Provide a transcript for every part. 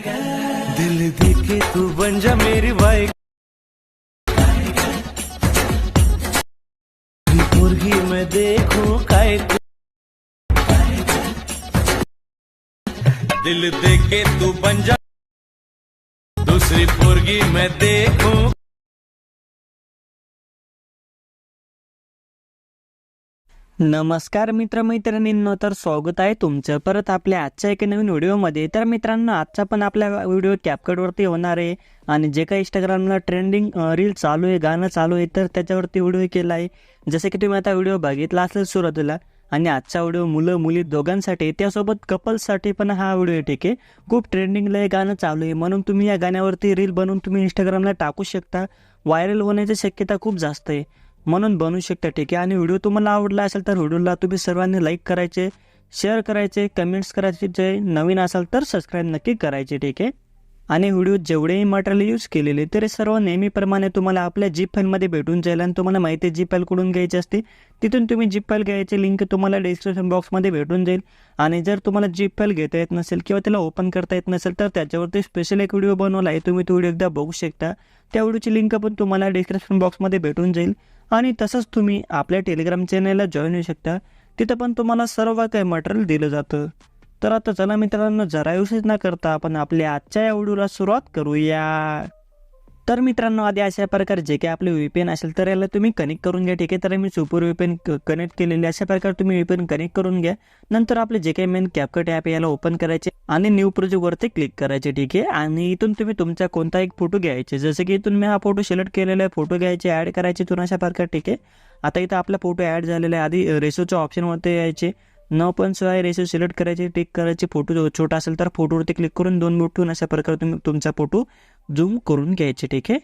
दिल देखे तू बन जा मेरी वाइफ मुर्गी मैं देखूँ काय दिल देखे तू बन जा। दूसरी मुर्गी मैं देखूँ। नमस्कार मित्रमैत्रिणींनो तर स्वागत आहे तुमचं. परत आपल्या आजच्या एका नवीन व्हिडिओमध्ये. तर मित्रांनो आजचा पण आपला व्हिडिओ कॅपकटवरती होणार आहे. आणि जे काही इंस्टाग्रामला ट्रेंडिंग रील चालू आहे गाणं चालू आहे तर त्याच्यावरती व्हिडिओ केला आहे. जसं की तुम्ही आता व्हिडिओ बघितला असेल सुरुवातीला आणि आजचा व्हिडिओ मुलं मुली दोघांसाठी त्यासोबत कपल्ससाठी पण हा व्हिडिओ आहे ठीक आहे. खूप ट्रेंडिंगला हे गाणं चालू आहे. म्हणून तुम्ही या गाण्यावरती रील बनवून तुम्ही इंस्टाग्रामला टाकू शकता. व्हायरल होण्याची शक्यता खूप जास्त आहे. म्हणून बनवू शकता. ठीक आहे. आणि व्हिडिओ तुम्हाला आवडला असेल तर व्हिडिओला तुम्ही सर्वांनी लाईक करायचे शेअर करायचे कमेंट्स करायचे. जे नवीन असाल तर सबस्क्राईब नक्की करायचे. ठीक आहे. आणि व्हिडिओ जेवढेही मटेरियल यूज केलेले तरी सर्व नेहमीप्रमाणे तुम्हाला आपल्या जी फाईलमध्ये भेटून जाईल आणि तुम्हाला माहिती आहे जी फाईल कुठून घ्यायची असते तिथून तुम्ही जी फाईल घ्यायची लिंक तुम्हाला डिस्क्रिप्शन बॉक्समध्ये भेटून जाईल. आणि जर तुम्हाला जी फाईल घेता येत नसेल किंवा त्याला ओपन करता येत नसेल तर त्याच्यावरती स्पेशल एक व्हिडिओ बनवला आहे तुम्ही तो व्हिडिओ एकदा बघू शकता. त्या व्हिडिओची लिंक पण तुम्हाला डिस्क्रिप्शन बॉक्समध्ये भेटून जाईल. आणि तसंच तुम्ही आपल्या टेलिग्राम चॅनलला जॉईन होऊ शकता. तिथं पण तुम्हाला सर्व काही मटेरियल दिलं जातं. तर आता चला मित्रांनो जरा विशेष न करता आपण आपल्या आजच्या या व्हिडिओला सुरुवात करूया. तर मित्रांनो आधी अशा प्रकारे जे काही आपले व्हीपीएन असेल तर याला तुम्ही कनेक्ट करून घ्या ठीक आहे? तर मी सुपर व्हीपीएन कनेक्ट केलेले अशा प्रकारे तुम्ही व्हीपीएन कनेक्ट करून घ्या. नंतर आपले जे काही मेन कॅपकट ॲप याला ओपन करायचे आणि न्यू प्रोजेक्टवरती क्लिक करायचे ठीक आहे? आणि इथून तुम्ही तुमचा कोणता एक फोटो घ्यायचे. जसं की इथून मी हा फोटो सिलेक्ट केलेला आहे फोटो घ्यायचे ॲड करायचे इथून अशा प्रकारे ठीक आहे? आता इथं आपला फोटो ॲड झालेला आहे. आधी रेशोच्या ऑप्शनवरती यायचे. न पण आहे रेशो सिलेक्ट करायचे टिक करायचे फोटो छोटा असेल तर फोटोवरती क्लिक करून दोन बोट ठेवून अशा प्रकारे तुम्ही तुमचा फोटो झूम करून घ्यायचे ठीक आहे?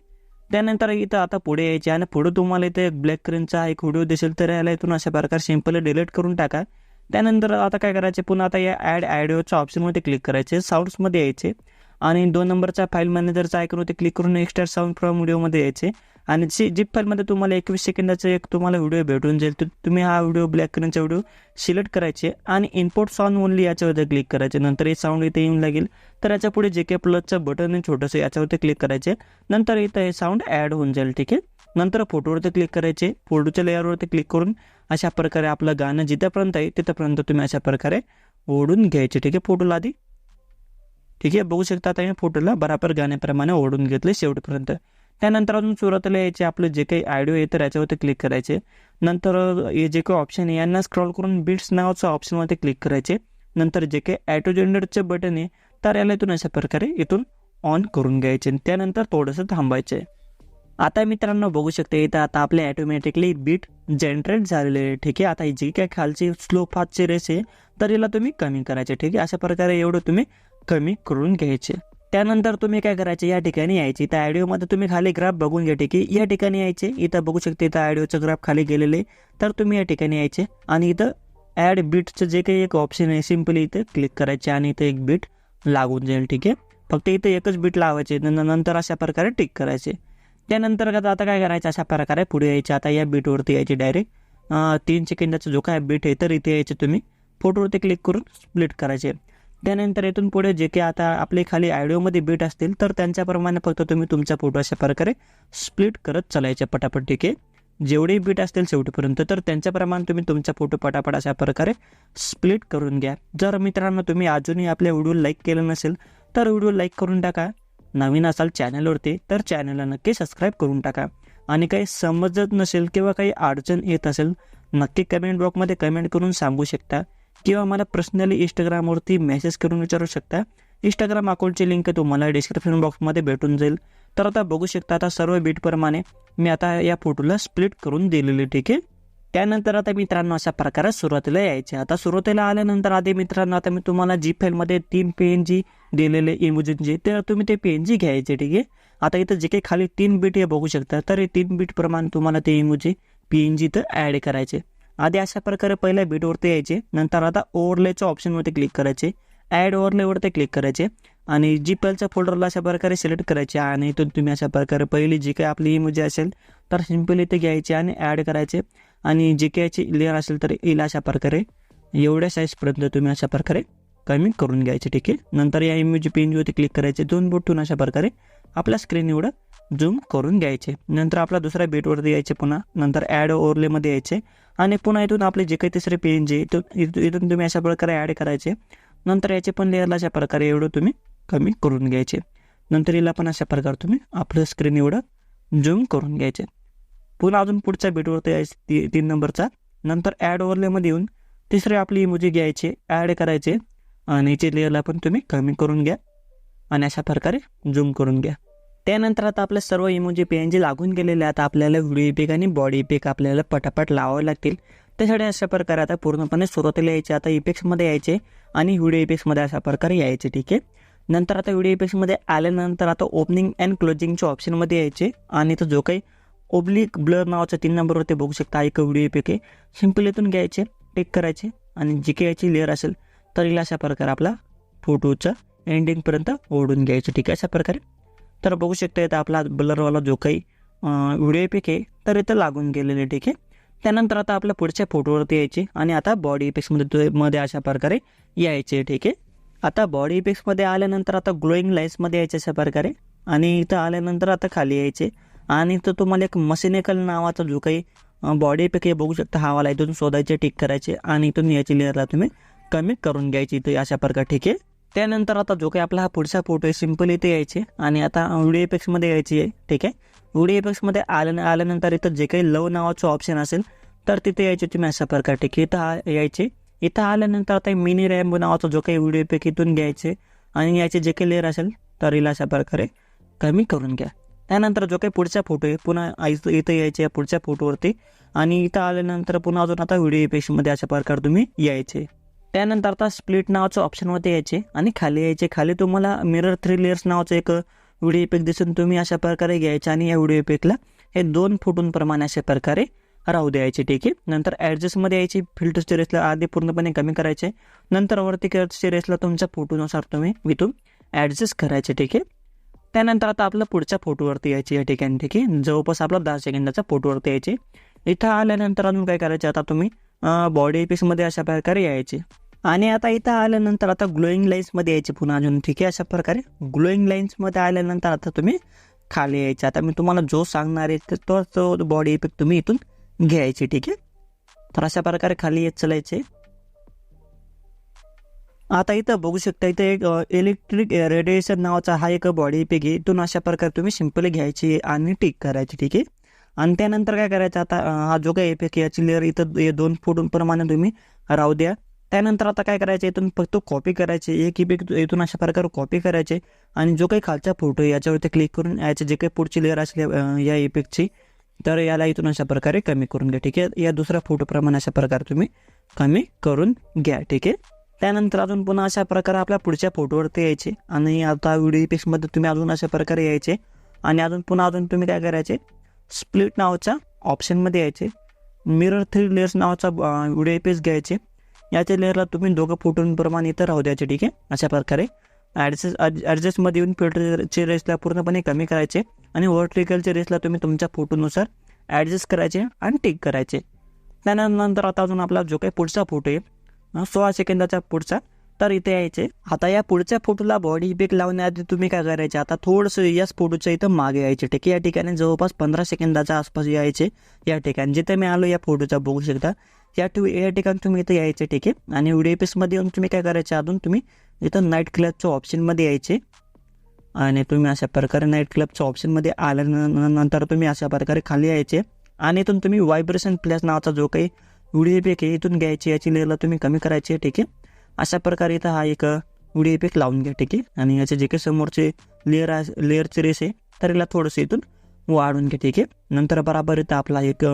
त्यानंतर इथं आता पुढे यायचे आणि पुढे तुम्हाला इथे ब्लॅक स्क्रीनचा एक व्हिडिओ दिसेल तर याला इथून अशा प्रकारे सिंपल डिलीट करून टाका. त्यानंतर आता काय करायचे पुन्हा आता या ॲड ॲडिओच्या ऑप्शनमध्ये क्लिक करायचे साऊंड्समध्ये यायचे. आणि दोन नंबरच्या फाईल मॅनेजरचा आयकॉनवरती ते क्लिक करून एक्स्ट्रा साऊंड फ्रॉम व्हिडिओमध्ये यायचे. आणि जी जिप्फाईलमध्ये तुम्हाला एकवीस सेकंदाचा एक तुम्हाला व्हिडिओ भेटून जाईल तर तुम्ही हा व्हिडिओ ब्लॅक स्क्रीनचा व्हिडिओ सिलेक्ट करायचे आणि इम्पोर्ट साऊंड ओनली याच्यावरती क्लिक करायचे. नंतर हे साऊंड इथे येऊन लागेल. तर याच्यापुढे जे के प्लसचं बटन आहे छोटंसं याच्यावरती क्लिक करायचे. नंतर इथं हे साऊंड ॲड होऊन जाईल ठीक आहे? नंतर फोटोवरती क्लिक करायचे. फोटोच्या लेअरवरती क्लिक करून अशा प्रकारे आपलं गाणं जिथेपर्यंत आहे तिथंपर्यंत तुम्ही अशा प्रकारे ओढून घ्यायचे ठीक आहे? फोटोला आधी. ठीक आहे? बघू शकता आता या फोटोला बराबर गाण्याप्रमाणे ओढून घेतले शेवटपर्यंत. त्यानंतर अजून सुरुवातीला यायचे आपलं जे काही आयडिओ आहे तर याच्यावरती क्लिक करायचे. नंतर हे जे काही ऑप्शन आहे यांना स्क्रॉल करून बिट्स नावाचं ऑप्शनवरती क्लिक करायचे. नंतर जे काही ॲटो जेंडरचे बटन आहे तर याला इथून अशा प्रकारे इथून ऑन करून घ्यायचे त्यानंतर थोडंसं थांबायचे. आता मित्रांनो बघू शकते इथं आता आपले ॲटोमॅटिकली बीट जनरेट झालेले आहे. ठीक आहे आता जी काय खालची स्लो फास्टची रेस आहे तर याला तुम्ही कमी करायचे. ठीक आहे अशा प्रकारे एवढं तुम्ही कमी करून घ्यायचे. त्यानंतर तुम्ही काय करायचे? या ठिकाणी यायचे. त्या ऑडिओमध्ये तुम्ही खाली ग्राफ बघून घ्या ठीक आहे. या ठिकाणी यायचे. इथं बघू शकते इथं ऑडिओचं ग्राफ खाली गेलेले तर तुम्ही या ठिकाणी यायचे आणि इथं ॲड बीटचं जे काही एक ऑप्शन आहे सिम्पली इथं क्लिक करायचे आणि इथं एक बीट लागून जाईल ठीक आहे. फक्त इथं एकच बीट लावायचे. न- नंतर अशा प्रकारे टिक करायचे. त्यानंतर आता आता काय करायचं? अशा प्रकारे पुढे यायचे. आता या बीटवरती यायचे डायरेक्ट तीन सेकंदाचा जो काय बीट आहे तर इथे यायचे तुम्ही. फोटोवरती क्लिक करून स्प्लिट करायचे. त्यानंतर इथून पुढे जे काही आता आपले खाली आयडिओमध्ये बीट असतील तर त्यांच्याप्रमाणे फक्त तुम्ही तुमचा फोटो अशा प्रकारे स्प्लिट करत चालायचे पटापट ठीक आहे. जेवढे बीट असतील शेवटीपर्यंत तर त्यांच्याप्रमाणे तुम्ही तुमचा फोटो पटापट अशा प्रकारे स्प्लिट करून घ्या. जर मित्रांनो तुम्ही अजूनही आपल्या व्हिडिओ लाईक केलं नसेल तर व्हिडिओ लाईक करून टाका. नवीन असाल चॅनलवरती तर चॅनलला नक्की सबस्क्राईब करून टाका. आणि काही समजत नसेल किंवा काही अडचण येत असेल नक्की कमेंट बॉक्समध्ये कमेंट करून सांगू शकता. किंवा मला पर्सनली इंस्टाग्रामवरती मेसेज करून विचारू शकता. इंस्टाग्राम अकाउंटची लिंक तुम्हाला डिस्क्रिप्शन बॉक्समध्ये भेटून जाईल. तर आता बघू शकता आता सर्व बीटप्रमाणे मी आता या फोटोला स्प्लिट करून दिलेले ठीक आहे? त्यानंतर आता मित्रांनो अशा प्रकारे सुरुवातीला यायचे. आता सुरुवातीला आल्यानंतर आधी मित्रांनो आता मी तुम्हाला जी फाईलमध्ये तीन पी एन जी दिलेले इमोजनचे तर तुम्ही ते पी एन जी घ्यायचे ठीक आहे? आता इथं जे काही खाली तीन बीट हे बघू शकता. तर हे तीन बीटप्रमाणे तुम्हाला ते इमोजी पी एन जी तर ॲड करायचे. आधी अशा प्रकारे पहिल्या बीटवरती यायचे. नंतर आता ओव्हरलेच्या ऑप्शनवरती क्लिक करायचे. ॲड ओव्हरलेवरती क्लिक करायचे. आणि जी पेलच्या फोल्डरला अशा प्रकारे सिलेक्ट करायचे. आणि इथून तुम्ही अशा प्रकारे पहिली जी काही आपली इमोजी असेल तर सिंपल इथे घ्यायचे आणि ॲड करायचे. आणि जे काही लेअर असेल तर येईल अशा प्रकारे. एवढ्या साईजपर्यंत तुम्ही अशा प्रकारे कमी करून घ्यायचे ठीक आहे नंतर या इमेज पेनवरती क्लिक करायचे. दोन बोट ठेवून अशा प्रकारे आपल्या स्क्रीन एवढं झूम करून घ्यायचे. नंतर आपला दुसऱ्या बेटवरती यायचे पुन्हा. नंतर ॲड ओवरलेमध्ये यायचे. आणि पुन्हा इथून आपले जे काही तिसरे पेन जे इथून इथून इथून तुम्ही अशा प्रकारे ॲड करायचे. नंतर याचे पण लेअरला अशा प्रकारे एवढं तुम्ही कमी करून घ्यायचे. नंतर याला पण अशा प्रकारे तुम्ही आपलं स्क्रीन एवढं झूम करून घ्यायचे. पुन्हा अजून पुढच्या बेटवरती यायचे ती तीन नंबरचा नंतर ॲड ओवरलेमध्ये येऊन तिसरे आपली इमोजी घ्यायचे ॲड करायचे. आणि याचे लेअरला पण तुम्ही कमी करून घ्या. आणि अशा प्रकारे झूम करून घ्या. त्यानंतर आता आपल्या सर्व इमोजी पी एन जे लागून गेलेले आता आपल्याला व्हिडिओ इपिक आणि बॉडी इपिक आपल्याला पटापट लावावे लागतील. त्यासाठी अशा प्रकारे आता पूर्णपणे सुरुवातीला यायचे आता इपेक्समध्ये यायचे आणि व्हिडिओ इपेक्समध्ये अशा प्रकारे यायचे ठीक आहे? नंतर आता व्हिडिओ इपिक्समध्ये आल्यानंतर आता ओपनिंग अँड क्लोजिंगच्या ऑप्शनमध्ये यायचे. आणि तो जो काही ओब्लिक ब्लर नावाचा तीन नंबरवरती बघू शकता एक व्हिडिओ इपिक आहे. सिंपल इथून घ्यायचे टेक करायचे आणि जी काही याची लेअर असेल तर हिला अशा प्रकारे आपला फोटोचं एंडिंगपर्यंत ओढून घ्यायचं. ठीक आहे अशा प्रकारे. तर बघू शकता येतं आपला ब्लरवाला जो काही व्हिडिओ पिक आहे तर इथं लागून गेलेले ठीक आहे. त्यानंतर आता आपल्या पुढच्या फोटोवरती यायचे आणि आता बॉडी इफेक्ट्समध्ये मध्ये अशा प्रकारे यायचे ठीक आहे. आता बॉडी इफेक्ट्समध्ये आल्यानंतर आता ग्लोईंग लाईन्समध्ये यायचे अशा प्रकारे आणि इथं आल्यानंतर आता खाली यायचे. आणि इथं तुम्हाला एक मसिनेकल नावाचा जो काही बॉडी इफेक्ट आहे बघू शकता हा वाला इथून शोधायचे टिक करायचे आणि इथून याची लेअरला तुम्ही कमी करून घ्यायची इथे अशा प्रकारे ठीक. आहे त्यानंतर आता जो काही आपला हा पुढचा फोटो आहे सिंपल इथे यायचे. आणि आता व्हिडिओ एपेक्समध्ये यायची आहे ठीक आहे? व्हिडिओ एपेक्समध्ये आल्या आल्यानंतर इथं जे काही लव नावाचं ऑप्शन असेल तर तिथे यायचे तुम्ही अशा प्रकारे ठीक. आहे इथं आ- यायचे. इथं आल्यानंतर आता मिनी रॅम्बो नावाचा जो काही व्हिडिओ इफेक्ट इथून घ्यायचे. आणि याचे जे काही लेअर असेल तर हिला अशा प्रकारे कमी करून घ्या. त्यानंतर जो काही पुढचा फोटो आहे पुन्हा इथं यायचे या पुढच्या फोटोवरती आणि इथं आल्यानंतर पुन्हा अजून आता व्हिडिओ इफेक्ट्समध्ये अशा प्रकारे तुम्ही यायचे. त्यानंतर आता स्प्लिट नावाचं ऑप्शनवरती यायचे आणि खाली यायचे. खाली तुम्हाला मिरर थ्री लेअर्स नावाचं एक व्हिडिओ इफेक्ट दिसून तुम्ही अशा प्रकारे घ्यायचे आणि या व्हिडिओ इफेक्टला हे दोन फुटूंप्रमाणे अशा प्रकारे राहू द्यायचे ठीक आहे? नंतर ॲडजस्टमध्ये यायची. फिल्टर स्टेरेसला आधी पूर्णपणे कमी करायचे. नंतर वरती स्टेरेसला तुमच्या फोटोनुसार तुम्ही इथून ॲडजस्ट करायचे ठीक आहे? त्यानंतर आता आपलं पुढच्या फोटोवरती यायचे या ठिकाणी ठीक आहे? जवळपास आपला दहा सेकंदाचा फोटोवरती यायचे. इथं आल्यानंतर अजून काय करायचे? आता तुम्ही बॉडी पीसमध्ये अशा प्रकारे यायचे. आणि आता इथं आल्यानंतर आता ग्लोईंग लाईन्समध्ये यायचे पुन्हा अजून. ठीक आहे अशा प्रकारे ग्लोईंग लाईन्समध्ये आल्यानंतर आता तुम्ही खाली यायचे. आता मी तुम्हाला जो सांगणार आहे तर तो तो बॉडी इफेक्ट तुम्ही इथून घ्यायचे. ठीक आहे? तर अशा प्रकारे खाली येत चलायचे. आता इथं बघू शकता इथं एक इलेक्ट्रिक रेडिएशन नावाचा हा एक बॉडी इफेक्ट आहे. इथून अशा प्रकारे तुम्ही सिम्पली घ्यायची आणि टिक करायची. ठीक आहे? आणि त्यानंतर काय करायचं आता हा जो काही इफेक्ट याची लेअर इथं दोन फूट फुटूंप्रमाणे तुम्ही राहू द्या. त्यानंतर आता काय करायचं? इथून फक्त कॉपी करायचे. एक इपिक इथून अशा प्रकारे कॉपी करायचे. आणि जो काही खालचा फोटो आहे याच्यावरती क्लिक करून याचे जे काही पुढची लेअर असले या इपिकची तर याला इथून अशा प्रकारे कमी करून घ्या. ठीक आहे? या दुसऱ्या फोटोप्रमाणे अशा प्रकारे तुम्ही कमी करून घ्या. ठीक आहे? त्यानंतर अजून पुन्हा अशा प्रकारे आपल्या पुढच्या फोटोवरती यायचे. आणि आता व्हिडिओ इपिक्समध्ये तुम्ही अजून अशा प्रकारे यायचे. आणि अजून पुन्हा अजून तुम्ही काय करायचे? स्प्लिट नावाच्या ऑप्शनमध्ये यायचे. मिरर थ्री लेअर्स नावाचा व्हिडिओ इफेक्ट घ्यायचे. याच्या लेअरला तुम्ही दोघं फुटूनप्रमाणे इथं राहू द्यायचे ठीक आहे? अशा प्रकारे. ॲडजस्ट ॲडजस्टमध्ये येऊन फिल्टरचे रेसला पूर्णपणे कमी करायचे आणि वर्टिकलच्या रेसला तुम्ही तुमच्या फोटोनुसार ॲडजस्ट करायचे आणि टिक करायचे. त्यानंतर आता अजून आपला जो काही पुढचा फोटो आहे सोळा सेकंदाचा पुढचा तर इथे यायचे. आता या पुढच्या फोटोला बॉडी इफेक्ट लावण्याआधी तुम्ही काय करायचे? आता थोडंसं याच फोटोच्या इथं मागे यायचे ठीक आहे? या ठिकाणी जवळपास पंधरा सेकंदाच्या आसपास यायचे या ठिकाणी. जिथे मी आलो या फोटोचा बघू शकता. या टू या ठिकाणी तुम्ही इथं यायचे ठीक आहे. आणि व्हिडिओ पीसमध्ये येऊन तुम्ही काय करायचे अजून? तुम्ही इथं नाईट क्लबच्या ऑप्शनमध्ये यायचे. आणि तुम्ही अशा प्रकारे नाईट क्लबच्या ऑप्शनमध्ये आल्यानंतर तुम्ही अशा प्रकारे खाली यायचे. आणि इथून तुम्ही व्हायब्रेशन प्लस नावाचा जो काही व्हिडिओ इफेक्ट आहे इथून घ्यायची याची लेअरला तुम्ही कमी करायची ठीक आहे. अशा प्रकारे इथं हा एक व्हिडिओ इफेक्ट लावून घ्या ठीक आहे. आणि याचे जे काही समोरचे लेअर लेअरचे रेस आहे तर याला थोडंसं इथून वाढून घ्या ठीक आहे. नंतर बराबर इथं आपला एक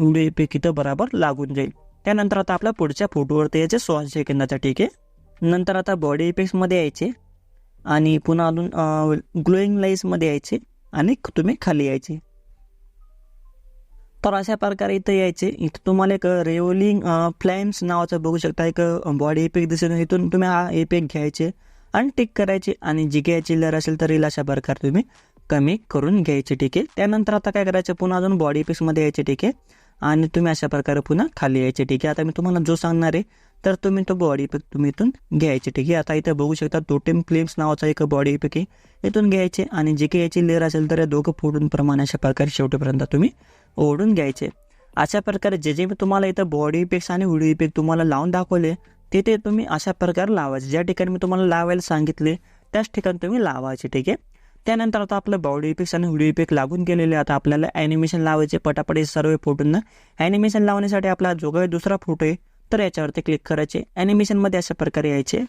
व्हिडिओ इफेक्ट इथं बराबर लागून जाईल. त्यानंतर आता आपल्या पुढच्या फोटोवरती यायचे सोळा सेकंदाचा ठीक आहे? नंतर आता बॉडी इफेक्ट्समध्ये यायचे आणि पुन्हा अजून ग्लोईंग लाईट्समध्ये यायचे आणि तुम्ही खाली यायचे. तर अशा प्रकारे इथं यायचे. इथं तुम्हाला एक रेवलिंग फ्लॅम्स नावाचं बघू शकता. एक बॉडी इफेक्ट दिसेल इथून तुम्ही हा इफेक्ट घ्यायचे आणि टिक करायचे आणि जी काही याची असेल तर अशा प्रकारे तुम्ही कमी करून घ्यायचे ठीक आहे? त्यानंतर आता काय करायचं? पुन्हा अजून बॉडी इफेक्ट्समध्ये यायचे ठीक आहे? आणि तुम्ही अशा प्रकारे पुन्हा खाली यायचे ठीक आहे. आता मी तुम्हाला जो सांगणार आहे तर तुम्ही तो बॉडी इफेक्ट तुम्ही इथून घ्यायचे ठीक आहे. आता इथं बघू शकता टोटेम फ्लेम्स नावाचा एक बॉडी इफेक्ट आहे. इथून घ्यायचे आणि जे काही याची लेअर असेल तर या दोघं फोडून प्रमाणे अशा प्रकारे शेवटीपर्यंत तुम्ही ओढून घ्यायचे. अशा प्रकारे जे जे मी तुम्हाला इथं बॉडी इफेक्ट्स आणि व्हिडिओ इफेक्ट तुम्हाला लावून दाखवले ते ते तुम्ही अशा प्रकारे लावायचे. ज्या ठिकाणी मी तुम्हाला लावायला सांगितले त्याच ठिकाणी तुम्ही लावायचे ठीक आहे. त्यानंतर आता आपलं बॉडी इफेक्ट्स आणि व्हिडिओ इफेक्ट लागून गेलेले आता आपल्याला ॲनिमेशन लावायचे पटापट सर्व फोटोंना. ॲनिमेशन लावण्यासाठी आपला जो काही दुसरा फोटो आहे तर याच्यावरती क्लिक करायचे. ॲनिमेशनमध्ये अशा प्रकारे यायचे.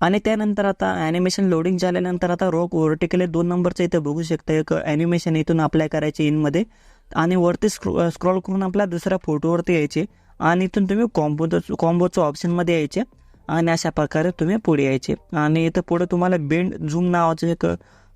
आणि त्यानंतर आता ॲनिमेशन लोडिंग झाल्यानंतर आता रोक वर्टिकल दोन नंबरचं इथं बघू शकता. एक ॲनिमेशन इथून अप्लाय करायचे इनमध्ये आणि वरती स्क्रो स्क्रॉल करून आपल्या दुसऱ्या फोटोवरती यायचे. आणि इथून तुम्ही कॉम्बोचं कॉम्बोचं ऑप्शनमध्ये यायचे. आणि अशा प्रकारे तुम्ही पुढे यायचे. आणि इथं पुढे तुम्हाला बेंड झूम नावाचं एक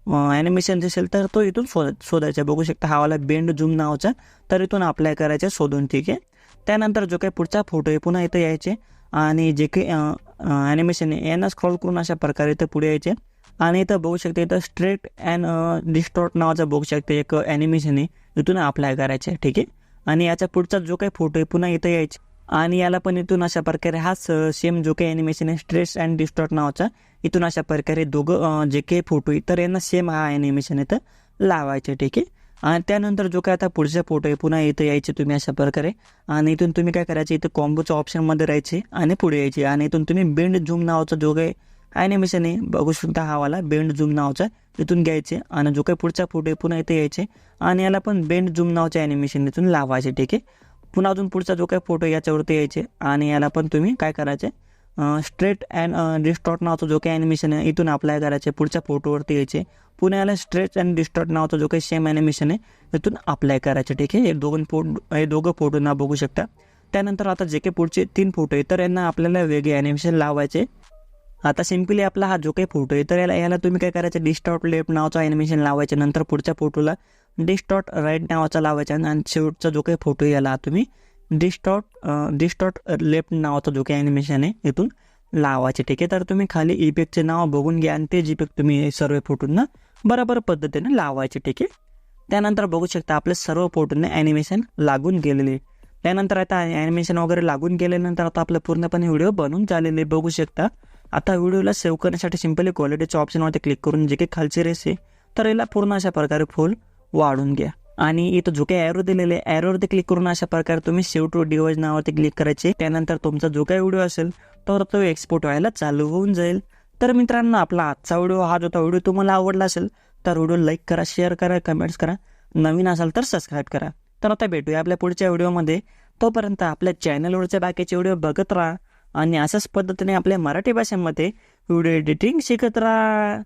ॲनिमेशन असेल तर तो इथून शोध शोधायचा बघू शकता हा वाला बेंड झूम नावाचा तर इथून अप्लाय करायचा शोधून ठीक आहे? त्यानंतर जो काही पुढचा फोटो आहे पुन्हा इथं यायचे. आणि जे काही ॲनिमेशन आहे यांना स्क्रॉल करून अशा प्रकारे इथं पुढे यायचे. आणि इथं बघू शकते इथं स्ट्रेट अँड डिस्टॉर्ट नावाचा बघू शकते एक ॲनिमेशन आहे. इथून अप्लाय करायचे ठीक आहे? आणि याचा पुढचा जो काही फोटो आहे पुन्हा इथं यायचे. आणि याला पण इथून अशा प्रकारे हाच सेम जो काही ॲनिमेशन आहे स्ट्रेस अँड डिस्टॉर्ट नावाचा इथून अशा प्रकारे दोघं जे काही फोटो आहे यांना सेम हा ॲनिमेशन इथं लावायचे ठीक आहे? आणि त्यानंतर जो काय आता पुढचा फोटो आहे पुन्हा इथं यायचे तुम्ही अशा प्रकारे. आणि इथून तुम्ही काय करायचे इथं कॉम्बोच्या ऑप्शनमध्ये राहायचे आणि पुढे यायचे. आणि इथून तुम्ही बेंड झूम नावाचा जो काही ॲनिमेशन आहे बघू शकता हा वाला बेंड झूम नावाचा इथून घ्यायचे. आणि जो काही पुढचा फोटो आहे पुन्हा इथे यायचे. आणि याला पण बेंड झूम नावाचे ॲनिमेशन इथून लावायचे ठीक आहे? पुन्हा अजून पुढचा जो काही फोटो याच्यावरती यायचे. आणि याला पण तुम्ही काय करायचे? स्ट्रेट अँड डिस्टॉर्ट नावाचा जो काही ॲनिमेशन आहे इथून अप्लाय करायचे. पुढच्या फोटोवरती यायचे. पुन्हा याला स्ट्रेट अँड डिस्टॉर्ट नावाचा जो काही सेम ॲनिमेशन आहे इथून अप्लाय करायचे. ठीक आहे? हे दोघं फोटो हे दोघं फोटो ना बघू शकता. त्यानंतर आता जे काही पुढचे तीन फोटो आहे तर यांना आपल्याला वेगळे ॲनिमेशन लावायचे. आता सिम्पली आपला हा जो काही फोटो आहे तर याला याला तुम्ही काय करायचं? डिस्टॉट लेफ्ट नावाचा ॲनिमेशन लावायचे नंतर पुढच्या फोटोला डिस्टॉट राईट नावाचा लावायचा आणि शेवटचा जो काही फोटो याला तुम्ही डिस्टॉट डिस्टॉट लेफ्ट नावाचा जो काही ॲनिमेशन आहे इथून लावायचे. ठीक आहे? तर तुम्ही खाली इफेक्टचे नाव बघून घ्या आणि तेच इफेक्ट तुम्ही सर्व फोटोंना बरोबर पद्धतीने लावायचे. ठीक आहे? त्यानंतर बघू शकता आपले सर्व फोटोंना ॲनिमेशन लागून गेलेले त्यानंतर आता ॲनिमेशन वगैरे लागून गेल्यानंतर आता आपलं पूर्णपणे व्हिडिओ बनून झालेले बघू शकता आता व्हिडिओला सेव्ह करण्यासाठी सिम्पली क्वालिटीच्या ऑप्शनवरती क्लिक करून जे काही खालचे रेस आहे तर याला पूर्ण अशा प्रकारे फुल वाढून घ्या. आणि इथं जो काही ॲरो दिलेले आहे. ॲरोवरती क्लिक करून अशा प्रकारे तुम्ही सेव्ह टू डिवाइस नावावरती क्लिक करायचे. त्यानंतर तुमचा जो काही व्हिडिओ असेल तर तो एक्सपोर्ट व्हायला चालू होऊन जाईल. तर मित्रांनो आपला आजचा व्हिडिओ हा जो व्हिडिओ तुम्हाला आवडला असेल तर व्हिडिओ लाईक करा शेअर करा कमेंट्स करा. नवीन असाल तर सबस्क्राईब करा. तर आता भेटूया आपल्या पुढच्या व्हिडिओमध्ये तोपर्यंत आपल्या चॅनलवरचे बाकीचे व्हिडिओ बघत राहा. आणि अशाच पद्धतीने आपल्या मराठी भाषेमध्ये व्हिडिओ एडिटिंग शिकत राहा.